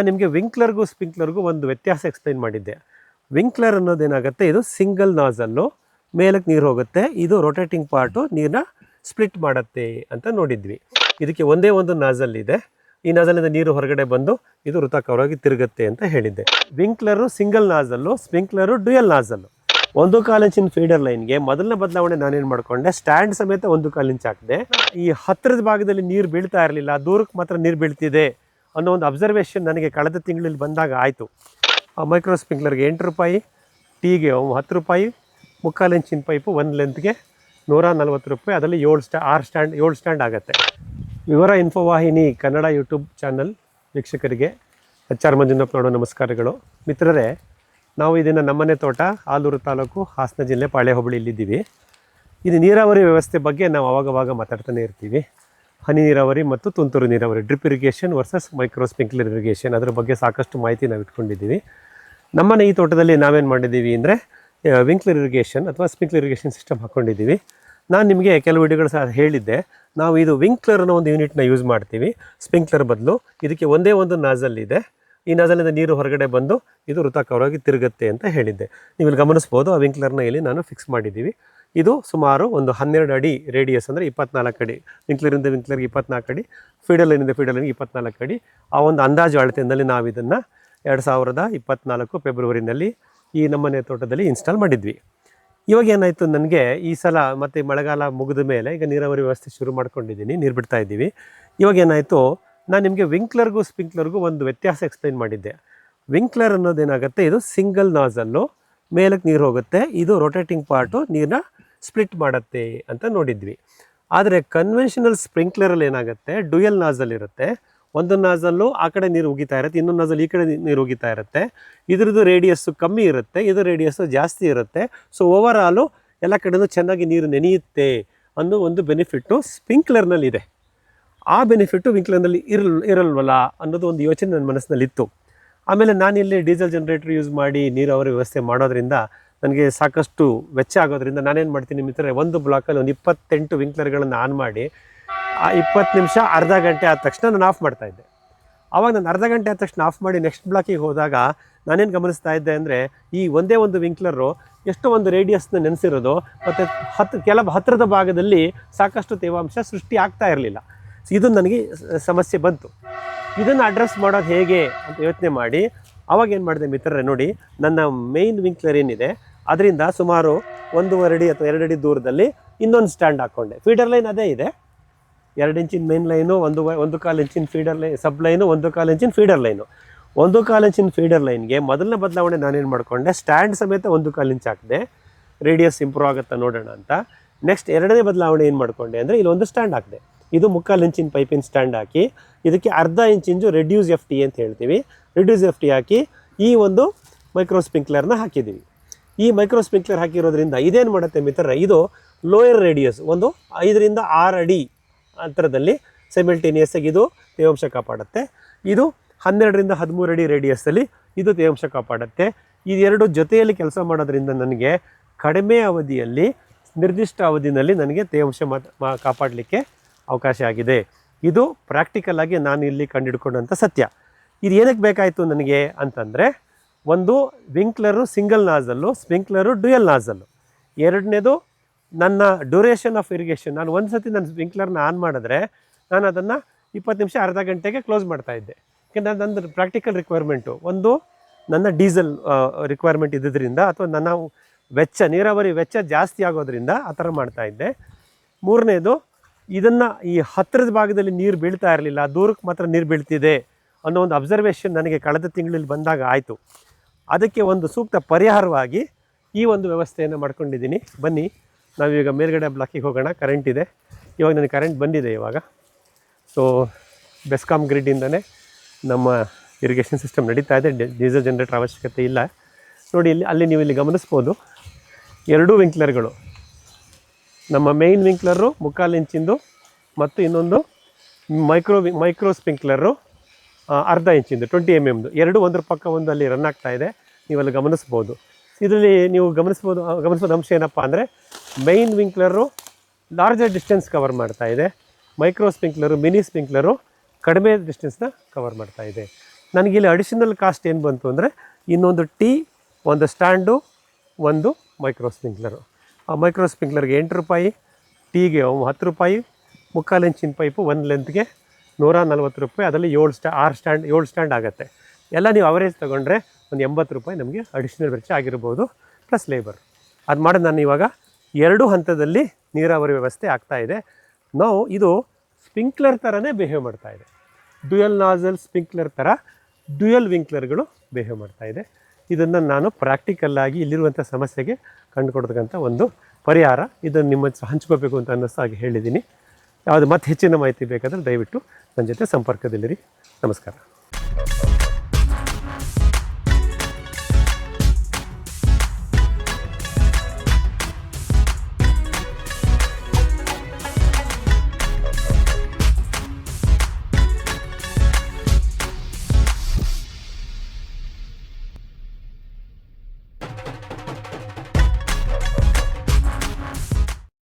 ನಾನು ನಿಮಗೆ ವಿಂಕ್ಲರ್ಗೂ ಸ್ಪಿಂಕ್ಲರ್ಗೂ ಒಂದು ವ್ಯತ್ಯಾಸ ಎಕ್ಸ್ಪ್ಲೈನ್ ಮಾಡಿದ್ದೆ. ವಿಂಕ್ಲರ್ ಅನ್ನೋದೇನಾಗುತ್ತೆ ಇದು ಸಿಂಗಲ್ ನಾಸಲ್ಲು ಮೇಲಕ್ಕೆ ನೀರು ಹೋಗುತ್ತೆ, ಇದು ರೊಟೇಟಿಂಗ್ ಪಾರ್ಟು ನೀರನ್ನ ಸ್ಪ್ಲಿಟ್ ಮಾಡುತ್ತೆ ಅಂತ ನೋಡಿದ್ವಿ. ಇದಕ್ಕೆ ಒಂದೇ ಒಂದು ನಾಜಲ್ ಇದೆ. ಈ ನಾಜಲಿಂದ ನೀರು ಹೊರಗಡೆ ಬಂದು ಇದು ವೃತ್ತಾಕಾರವಾಗಿ ತಿರುಗುತ್ತೆ ಅಂತ ಹೇಳಿದ್ದೆ. ವಿಂಕ್ಲರು ಸಿಂಗಲ್ ನಾಜಲ್ಲು ಸ್ಪಿಂಕ್ಲರು ಡ್ಯುಯಲ್ ನಾಜಲ್ಲು ಒಂದು ಕಾಲಿಂಚಿನ ಫೀಡರ್ ಲೈನ್ಗೆ ಮೊದಲನೇ ಬದಲಾವಣೆ ನಾನೇನು ಮಾಡ್ಕೊಂಡೆ ಸ್ಟ್ಯಾಂಡ್ ಸಮೇತ ಒಂದು ಕಾಲಿಂಚ್ ಹಾಕಿದೆ, ಈ ಹತ್ತಿರದ ಭಾಗದಲ್ಲಿ ನೀರು ಬೀಳ್ತಾ ಇರಲಿಲ್ಲ, ದೂರಕ್ಕೆ ಮಾತ್ರ ನೀರು ಬೀಳ್ತಿದೆ ಅನ್ನೋ ಒಂದು ಅಬ್ಸರ್ವೇಷನ್ ನನಗೆ ಕಳೆದ ತಿಂಗಳಲ್ಲಿ ಬಂದಾಗ ಆಯಿತು. ಆ ಮೈಕ್ರೋ ಸ್ಪ್ರಿಂಕ್ಲರ್ಗೆ ಎಂಟು ರೂಪಾಯಿ, ಟೀಗೆ ಹತ್ತು ರೂಪಾಯಿ, ಮುಕ್ಕಾಲು ಇಂಚಿನ ಪೈಪು ಒಂದು ಲೆಂತ್ಗೆ ನೂರ ನಲ್ವತ್ತು ರೂಪಾಯಿ, ಅದರಲ್ಲಿ ಏಳು ಸ್ಟಾ ಆರು ಸ್ಟ್ಯಾಂಡ್ ಏಳು ಸ್ಟ್ಯಾಂಡ್ ಆಗುತ್ತೆ. ವಿವರ ಇನ್ಫೋವಾಹಿನಿ ಕನ್ನಡ ಯೂಟ್ಯೂಬ್ ಚಾನಲ್ ವೀಕ್ಷಕರಿಗೆ, ಎಚ್ ಆರ್ ಮಂಜುನಪ್ಪ ನಮಸ್ಕಾರಗಳು. ಮಿತ್ರರೇ, ನಾವು ಇದನ್ನು ನಮ್ಮನೆ ತೋಟ, ಆಲೂರು ತಾಲೂಕು, ಹಾಸನ ಜಿಲ್ಲೆ ಪಾಳೆ ಹೋಬಳಿಯಲ್ಲಿದ್ದೀವಿ ಇದು ನೀರಾವರಿ ವ್ಯವಸ್ಥೆ ಬಗ್ಗೆ ನಾವು ಅವಾಗವಾಗ ಮಾತಾಡ್ತಾನೆ ಇರ್ತೀವಿ. ಹನಿ ನೀರಾವರಿ ಮತ್ತು ತುಂತುರು ನೀರಾವರಿ drip irrigation versus micro sprinkler irrigation ಅದರ ಬಗ್ಗೆ ಸಾಕಷ್ಟು ಮಾಹಿತಿ ನಾವು ಇಟ್ಕೊಂಡಿದ್ದೀವಿ. ನಮ್ಮನೆ ಈ ತೋಟದಲ್ಲಿ ನಾವೇನು ಮಾಡಿದ್ದೀವಿ ಅಂದರೆ ವಿಂಕ್ಲರ್ ಇರಿಗೇಷನ್ ಅಥವಾ ಸ್ಪ್ರಿಂಕ್ಲರ್ ಇರಿಗೇಷನ್ ಸಿಸ್ಟಮ್ ಹಾಕ್ಕೊಂಡಿದ್ದೀವಿ ನಾನು ನಿಮಗೆ ಕೆಲವು ವಿಡಿಯೋಗಳು ಸಹ ಹೇಳಿದ್ದೆ, ನಾವು ಇದು ವಿಂಕ್ಲರ್ ಅನ್ನೋ ಒಂದು ಯೂನಿಟ್ನ ಯೂಸ್ ಮಾಡ್ತೀವಿ ಸ್ಪ್ರಿಂಕ್ಲರ್ ಬದಲು. ಇದಕ್ಕೆ ಒಂದೇ ಒಂದು ನಾಜಲ್ ಇದೆ. ಈ ನಾಜಲಿಂದ ನೀರು ಹೊರಗಡೆ ಬಂದು ಇದು ವೃತ್ತಾಕಾರವಾಗಿ ತಿರುಗುತ್ತೆ ಅಂತ ಹೇಳಿದ್ದೆ. ನೀವು ಗಮನಿಸ್ಬೋದು, ಆ ವಿಂಕ್ಲರ್ನ ಇಲ್ಲಿ ನಾನು ಫಿಕ್ಸ್ ಮಾಡಿದ್ದೀವಿ. ಇದು ಸುಮಾರು ಒಂದು ಹನ್ನೆರಡು ಅಡಿ ರೇಡಿಯಸ್ ಅಂದರೆ ಇಪ್ಪತ್ನಾಲ್ಕು ಅಡಿ. ವಿಂಕ್ಲರಿಂದ ವಿಂಕ್ಲರ್ಗೆ ಇಪ್ಪತ್ನಾಲ್ಕು ಅಡಿ ಫೀಡಲಿನಿಂದ ಫೀಡಲಿನಿಗೆ ಇಪ್ಪತ್ನಾಲ್ಕು ಅಡಿ. ಆ ಒಂದು ಅಂದಾಜು ಅಳತೆಯಲ್ಲಿ ನಾವು ಇದನ್ನು ಎರಡು ಸಾವಿರದ ಇಪ್ಪತ್ನಾಲ್ಕು ಫೆಬ್ರವರಿನಲ್ಲಿ ಈ ನಮ್ಮನೆ ತೋಟದಲ್ಲಿ ಇನ್ಸ್ಟಾಲ್ ಮಾಡಿದ್ವಿ. ಇವಾಗ ಏನಾಯಿತು ನನಗೆ ಈ ಸಲ ಮತ್ತು ಮಳೆಗಾಲ ಮುಗಿದ ಮೇಲೆ ಈಗ ನೀರಾವರಿ ವ್ಯವಸ್ಥೆ ಶುರು ಮಾಡ್ಕೊಂಡಿದ್ದೀನಿ, ನೀರು ಬಿಡ್ತಾ ಇದ್ದೀವಿ. ಇವಾಗ ಏನಾಯಿತು, ನಾನು ನಿಮಗೆ ವಿಂಕ್ಲರ್ಗೂ ಸ್ಪಿಂಕ್ಲರ್ಗೂ ಒಂದು ವ್ಯತ್ಯಾಸ ಎಕ್ಸ್ಪ್ಲೈನ್ ಮಾಡಿದ್ದೆ. ವಿಂಕ್ಲರ್ ಅನ್ನೋದೇನಾಗುತ್ತೆ, ಇದು ಸಿಂಗಲ್ ನಾಸಲ್ಲು ಮೇಲಕ್ಕೆ ನೀರು ಹೋಗುತ್ತೆ. ಇದು ರೊಟೇಟಿಂಗ್ ಪಾರ್ಟು ನೀರನ್ನ ಸ್ಪ್ಲಿಟ್ ಮಾಡುತ್ತೆ ಅಂತ ನೋಡಿದ್ವಿ. ಆದರೆ ಕನ್ವೆನ್ಷನಲ್ ಸ್ಪ್ರಿಂಕ್ಲರಲ್ಲಿ ಏನಾಗುತ್ತೆ? ಡ್ಯುಯಲ್ ನಾಜಲ್ ಇರುತ್ತೆ. ಒಂದು ನಾಜಲ್ಲು ಆ ಕಡೆ ನೀರು ಉಗಿತಾ ಇರುತ್ತೆ, ಇನ್ನೊಂದು ನಾಜಲ್ ಈ ಕಡೆ ನೀರು ಉಗಿತಾ ಇರುತ್ತೆ. ಇದ್ರದ್ದು ರೇಡಿಯಸ್ಸು ಕಮ್ಮಿ ಇರುತ್ತೆ ಇದು ರೇಡಿಯಸ್ಸು ಜಾಸ್ತಿ ಇರುತ್ತೆ. ಸೊ ಓವರ್ ಆಲು ಎಲ್ಲ ಕಡೆಯೂ ಚೆನ್ನಾಗಿ ನೀರು ನೆನೆಯುತ್ತೆ ಅನ್ನೋ ಒಂದು ಬೆನಿಫಿಟ್ಟು ಸ್ಪ್ರಿಂಕ್ಲರ್ನಲ್ಲಿದೆ ಆ ಬೆನಿಫಿಟ್ಟು ವಿಂಕ್ಲರ್ನಲ್ಲಿ ಇರಲ್, ಇರಲ್ವಲ್ಲ ಅನ್ನೋದು ಒಂದು ಯೋಚನೆ ನನ್ನ ಮನಸ್ಸಿನಲ್ಲಿತ್ತು. ಆಮೇಲೆ ನಾನು ಇಲ್ಲಿ ಡೀಸೆಲ್ ಜನ್ರೇಟರ್ ಯೂಸ್ ಮಾಡಿ ನೀರಾವರಿ ವ್ಯವಸ್ಥೆ ಮಾಡೋದ್ರಿಂದ ನನಗೆ ಸಾಕಷ್ಟು ವೆಚ್ಚ ಆಗೋದ್ರಿಂದ ನಾನೇನು ಮಾಡ್ತೀನಿ ಮಿತ್ರರೆ, ಒಂದು ಬ್ಲಾಕಲ್ಲಿ ಒಂದು ಇಪ್ಪತ್ತೆಂಟು ವಿಂಕ್ಲರ್ಗಳನ್ನು ಆನ್ ಮಾಡಿ, ಆ ಇಪ್ಪತ್ತು ನಿಮಿಷ ಅರ್ಧ ಗಂಟೆ ಆದ ತಕ್ಷಣ ನಾನು ಆಫ್ ಮಾಡ್ತಾ ಇದ್ದೆ. ಆವಾಗ ನಾನು ಅರ್ಧ ಗಂಟೆ ಆದ ತಕ್ಷಣ ಆಫ್ ಮಾಡಿ ನೆಕ್ಸ್ಟ್ ಬ್ಲಾಕಿಗೆ ಹೋದಾಗ ನಾನೇನು ಗಮನಿಸ್ತಾ ಇದ್ದೆ ಅಂದರೆ ಈ ಒಂದೇ ಒಂದು ವಿಂಕ್ಲರು ಎಷ್ಟೋ ಒಂದು ರೇಡಿಯಸ್ನ ನೆನೆಸಿರೋದು, ಮತ್ತು ಹತ್ತು ಕೆಲವು ಹತ್ತಿರದ ಭಾಗದಲ್ಲಿ ಸಾಕಷ್ಟು ತೇವಾಂಶ ಸೃಷ್ಟಿ ಆಗ್ತಾ ಇರಲಿಲ್ಲ. ಇದು ನನಗೆ ಸಮಸ್ಯೆ ಬಂತು. ಇದನ್ನು ಅಡ್ರೆಸ್ ಮಾಡೋದು ಹೇಗೆ ಅಂತ ಯೋಚನೆ ಮಾಡಿ. ಅವಾಗ ಏನು ಮಾಡಿದೆ ಮಿತ್ರರೇ ನೋಡಿ, ನನ್ನ ಮೇಯ್ನ್ ವಿಂಕ್ಲರ್ ಏನಿದೆ, ಅದರಿಂದ ಸುಮಾರು ಒಂದೂವರೆ ಅಡಿ ಅಥವಾ ಎರಡು ಅಡಿ ದೂರದಲ್ಲಿ ಇನ್ನೊಂದು ಸ್ಟ್ಯಾಂಡ್ ಹಾಕ್ಕೊಂಡೆ ಫೀಡರ್ ಲೈನ್ ಅದೇ ಇದೆ. ಎರಡು ಇಂಚಿನ ಮೇನ್ ಲೈನು ಒಂದು ಒಂದು ಕಾಲು ಇಂಚಿನ ಫೀಡರ್ ಲೈನ್ ಸಬ್ ಲೈನು ಒಂದು ಕಾಲು ಇಂಚಿನ ಫೀಡರ್ ಲೈನು ಒಂದು ಕಾಲು ಇಂಚಿನ ಫೀಡರ್ ಲೈನ್ಗೆ ಮೊದಲನೇ ಬದಲಾವಣೆ ನಾನೇನು ಮಾಡಿಕೊಂಡೆ ಸ್ಟ್ಯಾಂಡ್ ಸಮೇತ ಒಂದು ಕಾಲು ಇಂಚ್ ಹಾಕಿದೆ. ರೇಡಿಯಸ್ ಇಂಪ್ರೂವ್ ಆಗುತ್ತಾ ನೋಡೋಣ ಅಂತ. ನೆಕ್ಸ್ಟ್ ಎರಡನೇ ಬದಲಾವಣೆ ಏನು ಮಾಡಿಕೊಂಡೆ ಅಂದರೆ ಇಲ್ಲಿ ಒಂದು ಸ್ಟ್ಯಾಂಡ್ ಹಾಕಿದೆ. ಇದು ಮುಕ್ಕಾಲು ಇಂಚಿನ ಪೈಪಿನ ಸ್ಟ್ಯಾಂಡ್ ಹಾಕಿ, ಇದಕ್ಕೆ ಅರ್ಧ ಇಂಚಿಂಜು ಇಂಚು ರೆಡ್ಯೂಸ್ ಎಫ್ ಟಿ ಅಂತ ಹೇಳ್ತೀವಿ. ರೆಡ್ಯೂಸ್ ಎಫ್ ಟಿ ಹಾಕಿ ಈ ಒಂದು ಮೈಕ್ರೋ ಸ್ಪ್ರಿಂಕ್ಲರ್ನ ಹಾಕಿದ್ದೀವಿ. ಈ ಮೈಕ್ರೋ ಸ್ಪ್ರಿಂಕ್ಲರ್ ಹಾಕಿರೋದ್ರಿಂದ ಇದೇನು ಮಾಡುತ್ತೆ ಮಿತ್ರ? ಇದು ಲೋಯರ್ ರೇಡಿಯಸ್, ಒಂದು ಐದರಿಂದ ಆರು ಅಡಿ ಅಂತರದಲ್ಲಿ ಸೈಮಲ್ಟೇನಿಯಸ್ ಆಗಿ ಇದು ತೇವಾಂಶ ಕಾಪಾಡುತ್ತೆ. ಇದು ಹನ್ನೆರಡರಿಂದ ಹದಿಮೂರು ಅಡಿ ರೇಡಿಯಸ್ಸಲ್ಲಿ ಇದು ತೇವಾಂಶ ಕಾಪಾಡುತ್ತೆ. ಇದೆರಡು ಜೊತೆಯಲ್ಲಿ ಕೆಲಸ ಮಾಡೋದ್ರಿಂದ ನನಗೆ ಕಡಿಮೆ ಅವಧಿಯಲ್ಲಿ, ನಿರ್ದಿಷ್ಟ ಅವಧಿನಲ್ಲಿ ನನಗೆ ತೇವಾಂಶ ಮಾತ್ ಕಾಪಾಡಲಿಕ್ಕೆ ಅವಕಾಶ ಆಗಿದೆ. ಇದು ಪ್ರಾಕ್ಟಿಕಲ್ ಆಗಿ ನಾನು ಇಲ್ಲಿ ಕಂಡುಹಿಡ್ಕೊಂಡಂಥ ಸತ್ಯ. ಇದು ಏನಕ್ಕೆ ಬೇಕಾಯಿತು ನನಗೆ ಅಂತಂದರೆ, ಒಂದು ವಿಂಕ್ಲರು ಸಿಂಗಲ್ ನಾಸಲ್ಲು ಸ್ಪಿಂಕ್ಲರು ಡ್ಯುಯಲ್ ನಾಸಲ್ಲು ಎರಡನೇದು, ನನ್ನ ಡ್ಯೂರೇಷನ್ ಆಫ್ ಇರಿಗೇಷನ್ ನಾನು ಒಂದು ಸತಿ ನನ್ನ ಸ್ಪಿಂಕ್ಲರ್ನ ಆನ್ ಮಾಡಿದ್ರೆ, ನಾನು ಅದನ್ನು ಇಪ್ಪತ್ತು ನಿಮಿಷ ಅರ್ಧ ಗಂಟೆಗೆ ಕ್ಲೋಸ್ ಮಾಡ್ತಾ ಇದ್ದೆ. ಯಾಕೆಂದರೆ ನಂದು ಪ್ರಾಕ್ಟಿಕಲ್ ರಿಕ್ವೈರ್ಮೆಂಟು ಒಂದು, ನನ್ನ ಡೀಸೆಲ್ ರಿಕ್ವೈರ್ಮೆಂಟ್ ಇದ್ದಿದ್ದರಿಂದ ಅಥವಾ ನನ್ನ ವೆಚ್ಚ, ನೀರಾವರಿ ವೆಚ್ಚ ಜಾಸ್ತಿ ಆಗೋದ್ರಿಂದ ಆ ಥರ ಮಾಡ್ತಾ ಇದ್ದೆ. ಮೂರನೇದು ಇದನ್ನು ಈ ಹತ್ತಿರದ ಭಾಗದಲ್ಲಿ ನೀರು ಬೀಳ್ತಾ ಇರಲಿಲ್ಲ, ದೂರಕ್ಕೆ ಮಾತ್ರ ನೀರು ಬೀಳ್ತಿದೆ ಅನ್ನೋ ಒಂದು ಅಬ್ಸರ್ವೇಷನ್ ನನಗೆ ಕಳೆದ ತಿಂಗಳಲ್ಲಿ ಬಂದಾಗ ಆಯಿತು. ಅದಕ್ಕೆ ಒಂದು ಸೂಕ್ತ ಪರಿಹಾರವಾಗಿ ಈ ಒಂದು ವ್ಯವಸ್ಥೆಯನ್ನು ಮಾಡ್ಕೊಂಡಿದ್ದೀನಿ. ಬನ್ನಿ, ನಾವೀಗ ಮೇಲ್ಗಡೆ ಬ್ಲಾಕಿಗೆ ಹೋಗೋಣ. ಕರೆಂಟ್ ಇದೆ. ಇವಾಗ ನನಗೆ ಕರೆಂಟ್ ಬಂದಿದೆ ಇವಾಗ. ಸೊ ಬೆಸ್ಕಾಮ್ ಗ್ರಿಡ್ಡಿಂದನೇ ನಮ್ಮ ಇರಿಗೇಷನ್ ಸಿಸ್ಟಮ್ ನಡೀತಾ ಇದೆ. ಡೀಸೆಲ್ ಜನರೇಟರ್ ಅವಶ್ಯಕತೆ ಇಲ್ಲ. ನೋಡಿ, ಇಲ್ಲಿ, ಅಲ್ಲಿ ನೀವು ಇಲ್ಲಿ ಗಮನಿಸ್ಬೋದು. ಎರಡೂ ವಿಂಕ್ಲರ್ಗಳು ನಮ್ಮ ಮೇಯ್ನ್ ವಿಂಕ್ಲರು ಮುಕ್ಕಾಲು ಇಂಚಿಂದು ಮತ್ತು ಇನ್ನೊಂದು ಮೈಕ್ರೋ ಮೈಕ್ರೋ ಸ್ಪಿಂಕ್ಲರು ಅರ್ಧ ಇಂಚಿಂದು ಟ್ವೆಂಟಿ ಎಂ ಎಮ್ದು ಎರಡು ಒಂದ್ರ ಪಕ್ಕ ಒಂದು ಅಲ್ಲಿ ರನ್ ಆಗ್ತಾ ಇದೆ. ನೀವಲ್ಲಿ ಗಮನಿಸ್ಬೋದು. ಇದರಲ್ಲಿ ನೀವು ಗಮನಿಸ್ಬೋದು ಗಮನಿಸ್ಬೋದು ಅಂಶ ಏನಪ್ಪ ಅಂದರೆ ಮೇಯ್ನ್ ವಿಂಕ್ಲರು ಲಾರ್ಜರ್ ಡಿಸ್ಟೆನ್ಸ್ ಕವರ್ ಮಾಡ್ತಾ ಇದೆ. ಮೈಕ್ರೋ ಸ್ಪಿಂಕ್ಲರು ಮಿನಿ ಸ್ಪಿಂಕ್ಲರು ಕಡಿಮೆ ಡಿಸ್ಟೆನ್ಸ್ನ ಕವರ್ ಮಾಡ್ತಾ ಇದೆ. ನನಗೆ ಇಲ್ಲಿ ಅಡಿಷನಲ್ ಕಾಸ್ಟ್ ಏನು ಬಂತು ಅಂದರೆ ಇನ್ನೊಂದು ಟೀ ಒಂದು ಸ್ಟ್ಯಾಂಡು ಒಂದು ಮೈಕ್ರೋ ಸ್ಪ್ರಿಂಕ್ಲರು ಆ ಮೈಕ್ರೋ ಸ್ಪ್ರಿಂಕ್ಲರ್ಗೆ ಎಂಟು ರೂಪಾಯಿ, ಟೀಗೆ ಹತ್ತು ರೂಪಾಯಿ, ಮುಕ್ಕಾಲು ಇಂಚಿನ ಪೈಪು ಒಂದು ಲೆಂತ್ಗೆ ನೂರ ನಲ್ವತ್ತು ರೂಪಾಯಿ. ಅದರಲ್ಲಿ ಏಳು ಸ್ಟಾ ಆರು ಸ್ಟ್ಯಾಂಡ್ ಏಳು ಸ್ಟ್ಯಾಂಡ್ ಆಗುತ್ತೆ. ಎಲ್ಲ ನೀವು ಅವರೇಜ್ ತೊಗೊಂಡ್ರೆ ಒಂದು ಎಂಬತ್ತು ರೂಪಾಯಿ ನಮಗೆ ಅಡಿಷನಲ್ ವೆಚ್ಚ ಆಗಿರ್ಬೋದು ಪ್ಲಸ್ ಲೇಬರ್ ಅದು ಮಾಡೋದು ನಾನು ಇವಾಗ ಎರಡು ಹಂತದಲ್ಲಿ ನೀರಾವರಿ ವ್ಯವಸ್ಥೆ ಆಗ್ತಾ ಇದೆ. ನಾವು ಇದು ಸ್ಪ್ರಿಂಕ್ಲರ್ ಥರನೇ ಬಿಹೇವ್ ಮಾಡ್ತಾ ಇದೆ. ಡ್ಯುಯಲ್ ನಾಜಲ್ ಸ್ಪ್ರಿಂಕ್ಲರ್ ಥರ ಡ್ಯುಯಲ್ ವಿಂಕ್ಲರ್ಗಳು ಬಿಹೇವ್ ಮಾಡ್ತಾ ಇದೆ. ಇದನ್ನು ನಾನು ಪ್ರಾಕ್ಟಿಕಲ್ಲಾಗಿ ಇಲ್ಲಿರುವಂಥ ಸಮಸ್ಯೆಗೆ ಕಂಡುಕೊಡ್ತಕ್ಕಂಥ ಒಂದು ಪರಿಹಾರ ಇದನ್ನು ನಿಮ್ಮ ಹಂಚ್ಕೋಬೇಕು ಅಂತ ಅನ್ನಿಸ್ತಾ ಹಾಗೆ ಹೇಳಿದ್ದೀನಿ. ಯಾವುದು ಮತ್ತೆ ಹೆಚ್ಚಿನ ಮಾಹಿತಿ ಬೇಕಾದರೆ ದಯವಿಟ್ಟು ನನ್ನ ಜೊತೆ ಸಂಪರ್ಕದಲ್ಲಿರಿ. ನಮಸ್ಕಾರ.